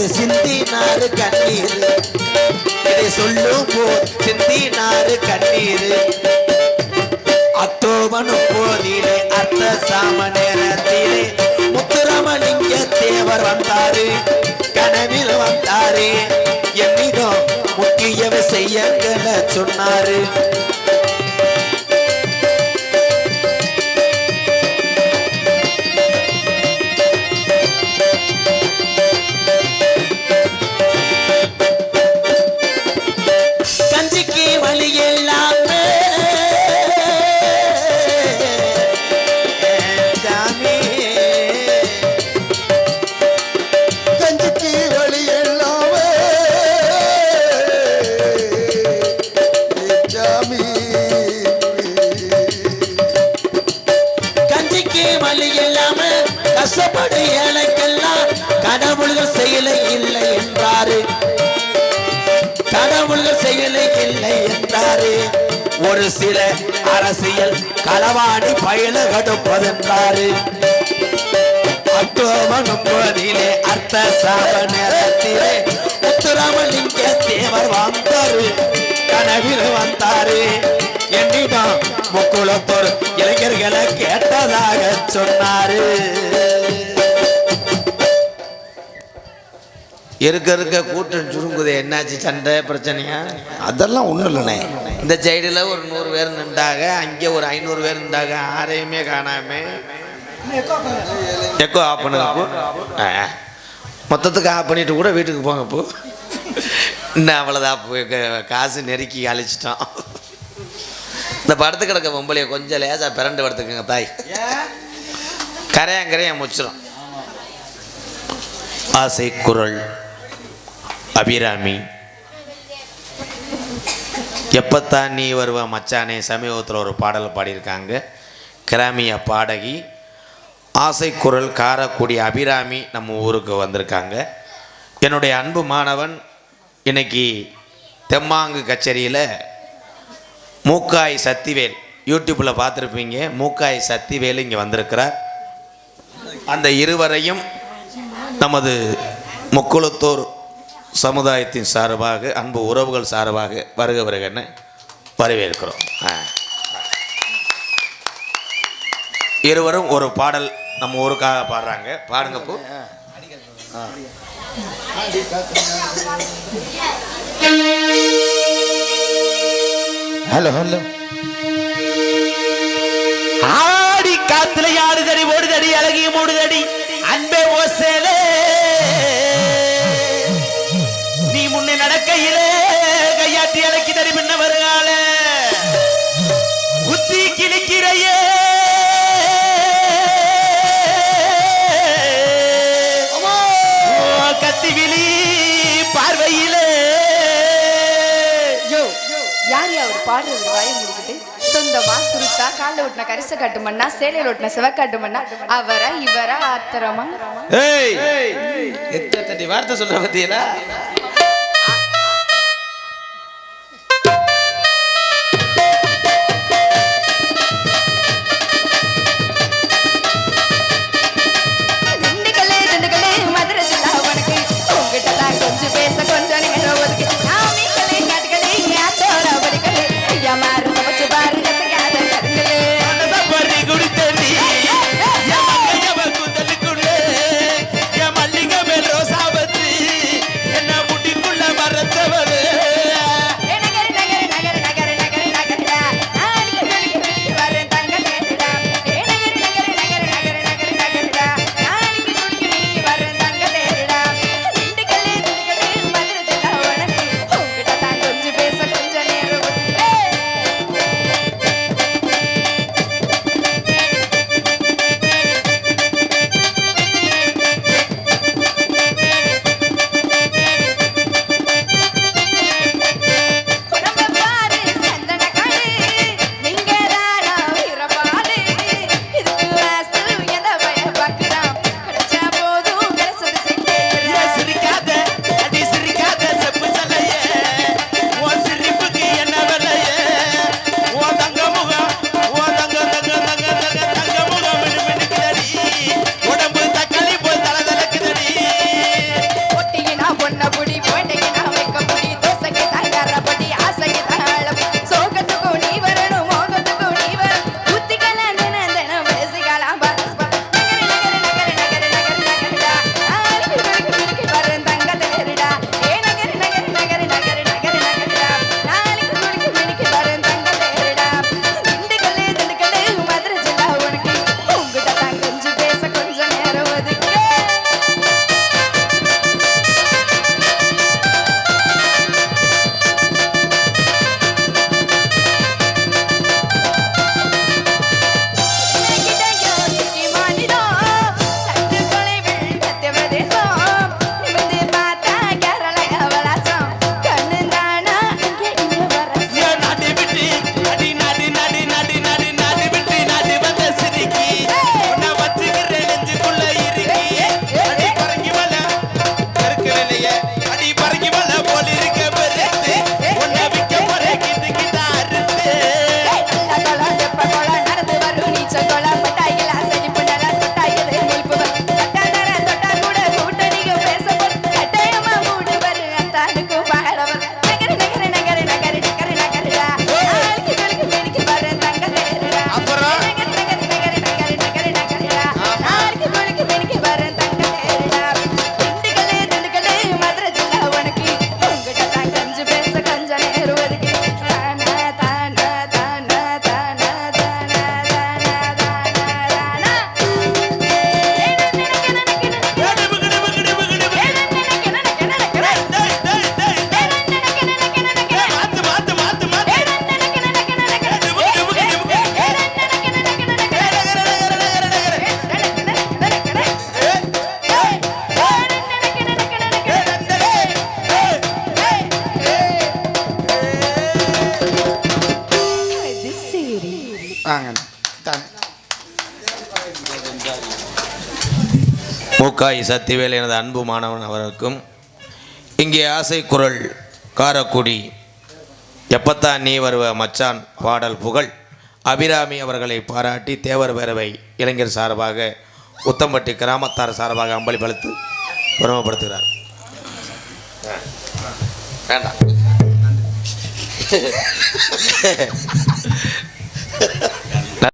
போது சிந்தினாரு கண்ணீர். இதை சொல்லும் போது சிந்தினாரு கண்ணீர். அக்டோபர் போதிலே அர்த்த சாம நேரத்திலே முத்துரமலிங்க தேவர் வந்தாரு. கனவில் வந்தாரு. என்னிடம் முக்கியவை விஷயங்களை சொன்னாரு. கஷ்டப்படு ஏழைக்கெல்லாம் கடவுள்கள் செயலை இல்லை என்றாரு. கடவுள்கள் செயலை இல்லை என்றாரு. ஒரு சில அரசியல் களவாடி பயில கடுப்பதென்றாரு. அக்டோபர் முப்பதிலே அர்த்த சாப நேரத்திலே முத்துராமலிங்க தேவர் வந்தாரு. கனவில் வந்தாரு. என்னிடம் முக்குளத்தோர் இளைஞர்களை கேட்டதாக சொன்னாரு. இருக்க இருக்க கூட்டம் சுருங்குது என்னாச்சு சண்டை பிரச்சனையா? அதெல்லாம் ஒன்றும் இல்லைண்ணே. இந்த சைடில் ஒரு நூறு பேர் நின்றாங்க அங்கே ஒரு ஐநூறு பேர் நின்றாங்க யாரையுமே காணாம. எக்கோ ஆஃப் பண்ணுங்க அப்போ. மொத்தத்துக்கு ஆஃப் பண்ணிட்டு கூட வீட்டுக்கு போங்க அப்போ இன்னும் அவ்வளோதான் காசு நெருக்கி அழிச்சிட்டோம். இந்த படுத்து கிடக்க பொம்பளைய கொஞ்சம் லேசாக பிறண்டு படுத்துக்குங்க தாய் கரையான் முச்சிடும் ஆசை குரல். அபிராமி. எப்பத்தான் நீ வருவ மச்சானே சமீபத்தில் ஒரு பாடல் பாடியிருக்காங்க. கிராமிய பாடகி ஆசைக்குரல் காரக்கூடிய அபிராமி நம்ம ஊருக்கு வந்திருக்காங்க. என்னுடைய அன்பு மாணவன் இன்னைக்கு தெம்மாங்கு கச்சேரியில் மூக்காய் சத்திவேல் யூடியூப்பில் பார்த்துருப்பீங்க மூக்காய் சத்திவேல் இங்கே வந்திருக்கிறார். அந்த இருவரையும் நமது முக்குளத்தூர் சமுதாயத்தின் சார்பாக அன்பு உறவுகள் சார்பாக வருக வருகன்னு வரவேற்கிறோம். இருவரும் ஒரு பாடல் நம்ம ஊருக்காக பாடுறாங்க. பாடுங்க போ. Hello hello. ஆடி காத்துல யாடுதடி ஓடுதடி அழகிய மூடுதடி அன்பே ஓசேலே நடக்கையிலே கையாட்டி அழைக்குதடி முன்ன வருகால குத்தி கிழிக்கிறையே. கத்தி விழி பார்வையிலே. யோ யார் யா அவர் பாடுறவர் வாயை முடிக்கிட்டு? சொந்தமா சுருத்தா காலில் ஒட்டின கரிச காட்டு மண்ணா சேலையில் ஒட்டின சிவக்காட்டு மண்ணா அவரா இவரா ஆத்திரமா? ஏய். எத்தனை வார்த்தை சொல்ற பத்தியலா மூக்காய் சத்திவேல் எனது அன்பு மாணவன் அவருக்கும் இங்கே ஆசை குரல் காரக்குடி. எப்பத்தான் நீ வருவ மச்சான் பாடல் புகழ்? அபிராமி அவர்களை பாராட்டி தேவர் பேரவை இளைஞர் சார்பாக உத்தம்பட்டி கிராமத்தார் சார்பாக அம்பளிப்பளித்து பிரமப்படுத்துகிறார். வேண்டாம்.